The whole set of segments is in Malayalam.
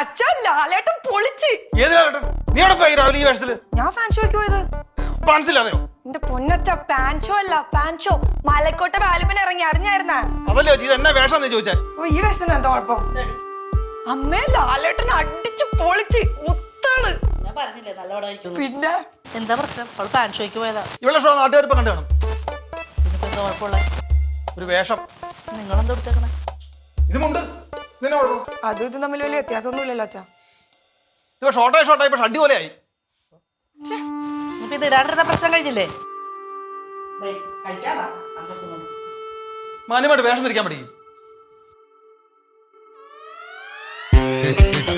അച്ഛൻ ലാലേട്ടൻ പൊളിച്ച്. ഏതിനാ നീ എവിടെ പോയി രാവിലെ ഈ വേഷത്തിൽ? ഞാൻ ഫാൻ ഷോയ്ക്ക് പോയത്. പാൻസില്ലാതെയോ എന്റെ പൊന്നച്ച പാൻഷോ അല്ല പാൻഷോ മലക്കോട്ടെ വാലിബിന് ഇറങ്ങി അറിഞ്ഞായിരുന്ന? അതല്ലേ ഇത് എന്നാ വേഷം നീ ചോദിച്ചാൽ ഓ ഈ വേഷത്തിന് എന്താ കുഴപ്പം? അമ്മേ ലാലേട്ടൻ അടിച്ചു പൊളിച്ച് മുത്താണ് ഞാൻ പറഞ്ഞില്ലേ നല്ല പടമായിരിക്കും പിന്നെ? എന്താ പ്രശ്നം? അവൾ ഫാൻ ഷോയ്ക്ക് പോയതാ. ഇവിടെ ഷോ നാട്ടുകാർ ഇപ്പൊ കണ്ടു കാണും. ഇതിപ്പോ എന്താ കുഴപ്പമുള്ള? ഒരു വേഷം. നിങ്ങളെന്താ എടുത്തേക്കണേ ഇതുമുണ്ട് അതും ഇതും തമ്മിൽ വലിയ വ്യത്യാസമൊന്നുമില്ലല്ലോ അച്ഛാ. ഇപ്പൊ ഷോർട്ടായി ഷോർട്ടായി ഇപ്പൊ ഷഡ്ഡി പോലെയായി. ഇത് ഇടാണ്ടിരുന്ന പ്രശ്നം കഴിഞ്ഞില്ലേ? മാന്യമായിട്ട് വേഷം തിരിക്കാൻ പഠിക്കും.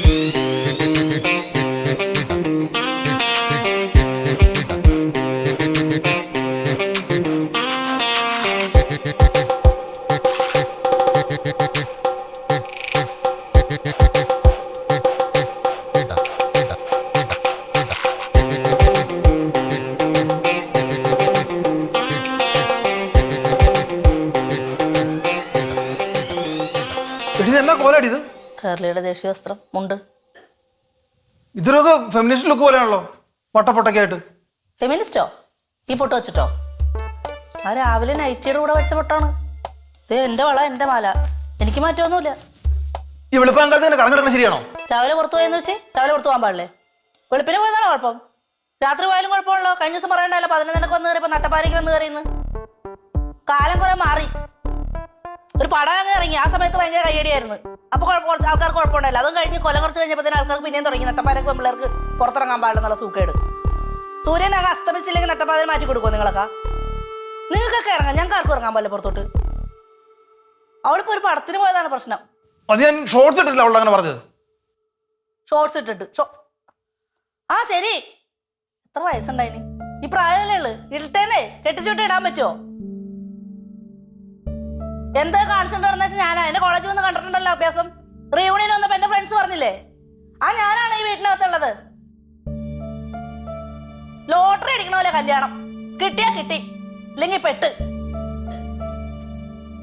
കേരളയുടെ ദേശീയ വസ്ത്രം മുണ്ട്. ഇതിലൊക്കെ ഫെമിനിസ്റ്റ് ലുക്ക് പോലെയാണല്ലോ വട്ടപ്പൊട്ടൊക്കെ ആയിട്ട് ഫെമിനിസ്റ്റോ ഈ പൊട്ട് വെച്ചിട്ടോ? ആ രാവിലെ നൈറ്റിയുടെ കൂടെ വെച്ച പൊട്ടാണ്. ഇത് എന്റെ വള എന്റെ മാല. എനിക്ക് മാറ്റമൊന്നുമില്ല ഈ വെളുപ്പാങ്കാലത്ത് തന്നെ കറങ്ങിടക്കണം ശരിയാണോ? രാവിലെ പുറത്തു പോയെന്ന് വെച്ച് രാവിലെ പുറത്തു പോകാൻ പാടില്ലേ? വെളുപ്പിന് പോയതാണോ കുഴപ്പം? രാത്രി പോയാലും കുഴപ്പമുള്ളോ? കഴിഞ്ഞ ദിവസം പറയണ്ടല്ലോ പതിനൊന്നിനൊക്കെ വന്ന് കയറിയപ്പോ നട്ടപ്പാരയ്ക്ക് വന്ന് കയറിയെന്ന്. കാലം കുറെ മാറി. ഒരു പടം ഇറങ്ങി. ആ സമയത്ത് ഭയങ്കര കയ്യടിയായിരുന്നു. അപ്പൊ കുഴപ്പം കുറച്ച് ആൾക്കാർക്ക് കുഴപ്പമുണ്ടായില്ല. അതും കഴിഞ്ഞ് കൊല്ലം കുറച്ച് കഴിഞ്ഞപ്പോൾ തന്നെ ആൾക്കാർക്ക് പിന്നെയും തുടങ്ങി. നട്ടപ്പാരൊക്കെ പിള്ളേർക്ക് പുറത്തിറങ്ങാൻ പാടില്ലെന്നുള്ള സൂക്കേട്. സൂര്യൻ അങ്ങ് അസ്തമിച്ചില്ലെങ്കിൽ നട്ടപ്പാതിൽ മാറ്റി കൊടുക്കുമോ നിങ്ങളൊക്കെ? നിങ്ങൾക്കൊക്കെ ഇറങ്ങാം. ഞങ്ങൾക്ക് ആർക്കും ഇറങ്ങാൻ പാടില്ല പുറത്തോട്ട്. അവളിപ്പോ ഒരു പടത്തിന് പോയതാണ് പ്രശ്നം. അത് ഞാൻ ഷോർട്സ് ഇട്ടില്ല അവളോട് അങ്ങനെ പറഞ്ഞത്. ഷോർട്സ് ഇട്ടിട്ട്. ആ ശരി. എത്ര വയസ്സുണ്ടായിന്? ഈ പ്രായമല്ലേ ഉള്ളു. ഇട്ടേന്നേ കെട്ടിച്ചോട്ട് ഇടാൻ പറ്റുമോ എന്താ കാണിച്ചിട്ടുണ്ടെന്ന് വെച്ചാൽ ഞാനാ? എന്റെ കോളേജിൽ വന്ന് കണ്ടിട്ടുണ്ടല്ലോ അഭ്യാസം. റീയൂണിയൻ വന്നപ്പോ എന്റെ ഫ്രണ്ട്സ് പറഞ്ഞില്ലേ? ആ ഞാനാണ് ഈ വീട്ടിനകത്തുള്ളത്. ലോട്ടറി അടിക്കണ പോലെ കല്യാണം. കിട്ടിയാ കിട്ടി ഇല്ലെങ്കിൽ പെട്ട്.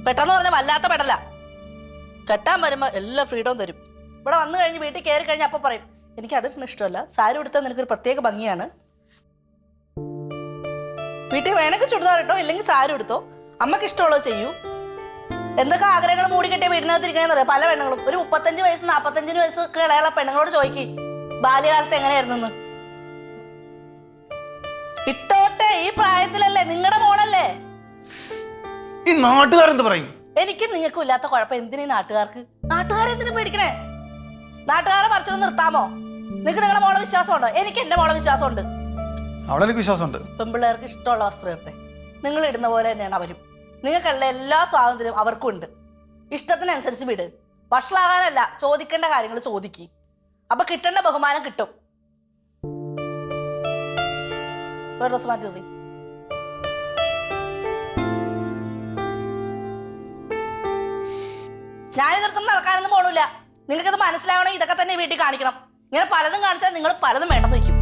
പെട്ടെന്ന് പറഞ്ഞ വല്ലാത്ത പെടല. കെട്ടാൻ വരുമ്പോ എല്ലാ ഫ്രീഡവും തരും. ഇവിടെ വന്നു കഴിഞ്ഞ് വീട്ടിൽ കയറി കഴിഞ്ഞാൽ അപ്പൊ പറയും എനിക്ക് അത് ഇഷ്ടമല്ല. സാരി ഉടുത്താൽ നിനക്കൊരു പ്രത്യേക ഭംഗിയാണ്. വീട്ടിൽ വേണമെങ്കിൽ ചുടുതാറിട്ടോ ഇല്ലെങ്കിൽ സാരി എടുത്തോ അമ്മയ്ക്ക് ഇഷ്ടമുള്ളത് ചെയ്യൂ. എന്തൊക്കെ ആഗ്രഹങ്ങൾ മൂടിക്കെട്ടിയ വീടിനകത്തിരിക്കുന്ന പല പെണ്ണുങ്ങളും. ഒരു മുപ്പത്തഞ്ച് വയസ്സ് നാപ്പത്തഞ്ചിന് വയസ്സ് ഇളയുള്ള പെണ്ണുങ്ങളോട് ചോദിക്കി. ബാല്യകാലത്ത് എങ്ങനെയായിരുന്നു ഇട്ടോട്ടെ ഈ പ്രായത്തിലല്ലേ? നിങ്ങളുടെ മോളല്ലേ? ഈ നാട്ടുകാരെന്ത് പറയും? എനിക്ക് നിങ്ങൾക്കും ഇല്ലാത്ത കുഴപ്പം. എന്തിനീ നാട്ടുകാർക്ക്? നാട്ടുകാരെ എന്തിനു പേടിക്കണേ? നാട്ടുകാരെ പറിച്ചിട്ട് നിർത്താമോ? നിങ്ങൾക്ക് നിങ്ങളുടെ മോളെ വിശ്വാസമുണ്ടോ? എനിക്ക് എന്റെ മോളെ വിശ്വാസമുണ്ട്. അവളെനിക്ക് വിശ്വാസമുണ്ട്. പെൺപിള്ളേർക്ക് ഇഷ്ടമുള്ള വസ്ത്രം ഇട്ടെ നിങ്ങൾ ഇടുന്ന പോലെ തന്നെയാണ് അവരും. നിങ്ങൾക്കുള്ള എല്ലാ സ്വാതന്ത്ര്യവും അവർക്കും ഉണ്ട് ഇഷ്ടത്തിനനുസരിച്ച് വിട്. വഷളാകാനല്ല ചോദിക്കേണ്ട കാര്യങ്ങൾ ചോദിക്ക്. അപ്പൊ കിട്ടേണ്ട ബഹുമാനം കിട്ടും. ഡ്രസ് മാറ്റി. ഞാനിതൊന്നും നടക്കാനൊന്നും പോണില്ല. നിങ്ങൾക്കത് മനസ്സിലാവണമെങ്കിൽ ഇതൊക്കെ തന്നെ വീട്ടിൽ കാണിക്കണം. ഇങ്ങനെ പലതും കാണിച്ചാൽ നിങ്ങൾ പലതും വേണ്ടെന്ന് വെക്കും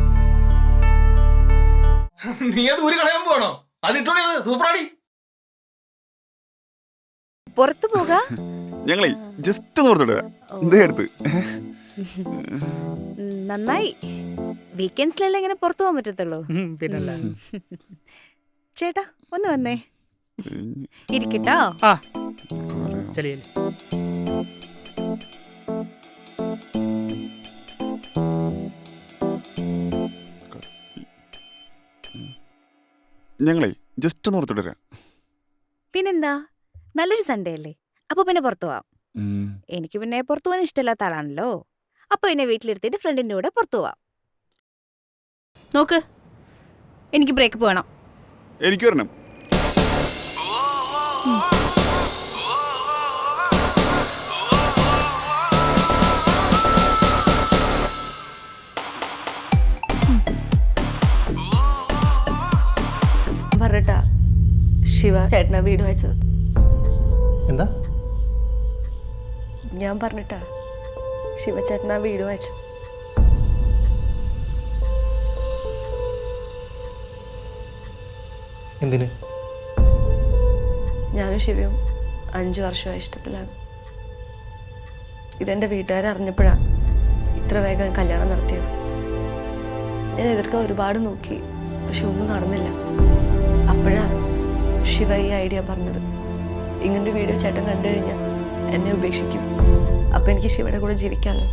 നീ അത് ഊരി കളയാൻ പോകണോ അത് ഇട്ടോടി സൂപ്പറാടി. പുറത്തു പോകാ? ഞങ്ങളെ ജസ്റ്റ് ഒന്ന് എന്തേ അടുത്ത് നന്നായി. വീക്കെൻഡ്സിലല്ലേ ഇങ്ങനെ പുറത്തു പോകാൻ പറ്റത്തുള്ളൂ? പിന്നല്ല. ചേട്ടാ ഒന്ന് വന്നേ. ഇരിക്കട്ടോ. ഞങ്ങളെ ജസ്റ്റ് ഒന്ന് പുറത്തോട്ട് വരാം. പിന്നെന്താ? നല്ലൊരു സൺഡേ അല്ലേ അപ്പൊ പിന്നെ പുറത്തു പോവാം എനിക്ക് പിന്നെ പുറത്തു പോകാൻ ഇഷ്ടമില്ലാത്ത ആളാണല്ലോ അപ്പൊ എന്നെ വീട്ടിലിരുത്തിട്ട് ഫ്രണ്ടിന്റെ കൂടെ പുറത്തു പോവാം നോക്ക് എനിക്ക് ബ്രേക്ക് വേണം എനിക്ക് വരണം ശിവ ചേട്ടനാ വീട് വായിച്ചത് എന്താ? ഞാൻ പറഞ്ഞിട്ടാ. ശിവചേട്ടനാ വീട് വായിച്ചു. എന്തിന്? ഞാനും ശിവയും അഞ്ചു വർഷമായി ഇഷ്ടത്തിലാണ്. ഇതെന്റെ വീട്ടുകാരറിഞ്ഞപ്പോഴാ ഇത്ര വേഗം കല്യാണം നടത്തിയത്. ഞാൻ എതിർക്കാൻ ഒരുപാട് നോക്കി പക്ഷെ ഒന്നും നടന്നില്ല. അപ്പോഴാ ശിവ ഈ ഐഡിയ പറഞ്ഞത്. ഇങ്ങനൊരു വീഡിയോ ചേട്ടൻ കണ്ടു കഴിഞ്ഞാൽ എന്നെ ഉപേക്ഷിക്കും. അപ്പം എനിക്ക് ശിവയുടെ കൂടെ ജീവിക്കാമല്ലോ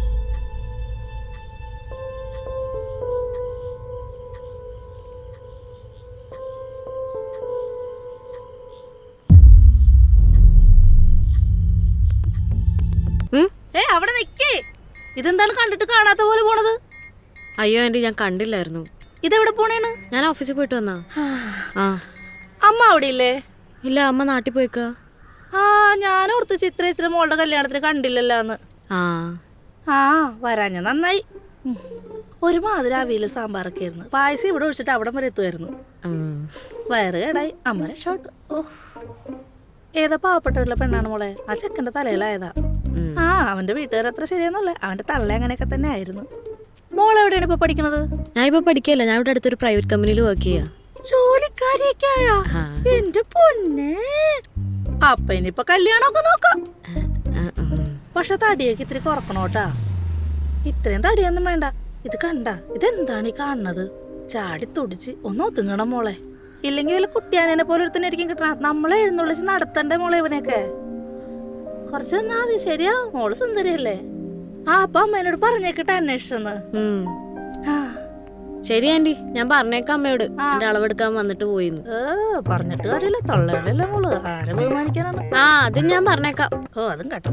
അവിടെ നിക്കേ. ഇതെന്താണ് കണ്ടിട്ട് കാണാത്ത പോലെ പോണത്? അയ്യോ ആന്റി ഞാൻ കണ്ടില്ലായിരുന്നു. ഇതെവിടെ പോണേന്ന് ഞാൻ ഓഫീസിൽ പോയിട്ട് വന്നാ. ആ. അമ്മ അവിടെ ഇല്ലേ ഇല്ല അമ്മ നാട്ടിൽ പോയിക്കാ. ആ ഞാൻ ഓർത്ത് ചിത്രേച്ചിയുടെ മോളുടെ കല്യാണത്തിന് കണ്ടില്ലല്ലോ എന്ന് ആ വരാഞ്ഞ നന്നായി. ഒരു മാതിരി അവിയൽ സാമ്പാറൊക്കെ ആയിരുന്നു. പായസം ഇവിടെ ഒഴിച്ചിട്ട് അവിടം വരെ എത്തുമായിരുന്നു. വയറ് കേടായി. അമ്മ രക്ഷോട്ട് ഓ ഏതാ പാവപ്പെട്ടുള്ള പെണ്ണാണ് മോളെ? ആ ചെക്കന്റെ തലയിലായതാ. ആ അവന്റെ വീട്ടുകാർ അത്ര ശരിയൊന്നുമല്ല. അവന്റെ തള്ള അങ്ങനെയൊക്കെ തന്നെ ആയിരുന്നു. മോൾ എവിടെയാണ് ഇപ്പൊ പഠിക്കുന്നത്? ഞാൻ ഇപ്പൊ പഠിക്കല്ല ഞാൻ ഇവിടെ അടുത്തൊരു പ്രൈവറ്റ് കമ്പനിയിൽ വർക്ക് ചെയ്യാ. ജോലിക്കാരിയൊക്കെ ആയാ. എന്റെ പൊന്നെ. അപ്പൊ ഇനിയിപ്പൊ കല്യാണമൊക്കെ നോക്കാം. പക്ഷെ തടിയൊക്കെ ഇത്തിരി കുറക്കണോട്ടാ ഇത്രയും തടിയൊന്നും വേണ്ട. ഇത് കണ്ട ഇതെന്താണ് ഈ കാണുന്നത്? ചാടി തുടിച്ച് ഒന്ന് ഒതുങ്ങണം മോളെ. ഇല്ലെങ്കിൽ വല്ല കുട്ടിയാനെ പോലെ ഒരുത്തന്നെ ആയിരിക്കും കിട്ടണം. നമ്മളെ എഴുന്നള്ളിച്ച് നടത്തണ്ടേ മോളെ ഇവനെയൊക്കെ? കുറച്ച് നിന്നാ മതി. ശരിയാ മോൾ സുന്ദരിയല്ലേ? ആ അപ്പൊ അമ്മേനോട് പറഞ്ഞേക്കിട്ട് അന്വേഷിച്ചെന്ന്. ശരി ആന്റി. ഞാൻ പറഞ്ഞേക്കാം അമ്മയോട്. എന്റെ അളവെടുക്കാൻ വന്നിട്ട് പോയിന്ന്. പറഞ്ഞിട്ട് കാര്യമില്ല. തള്ളയുടെ മോൾ. ആരെ ബഹുമാനിക്കാനാണ്? ആ അതും ഞാൻ പറഞ്ഞേക്കാം. ഓ അതും കേട്ടോ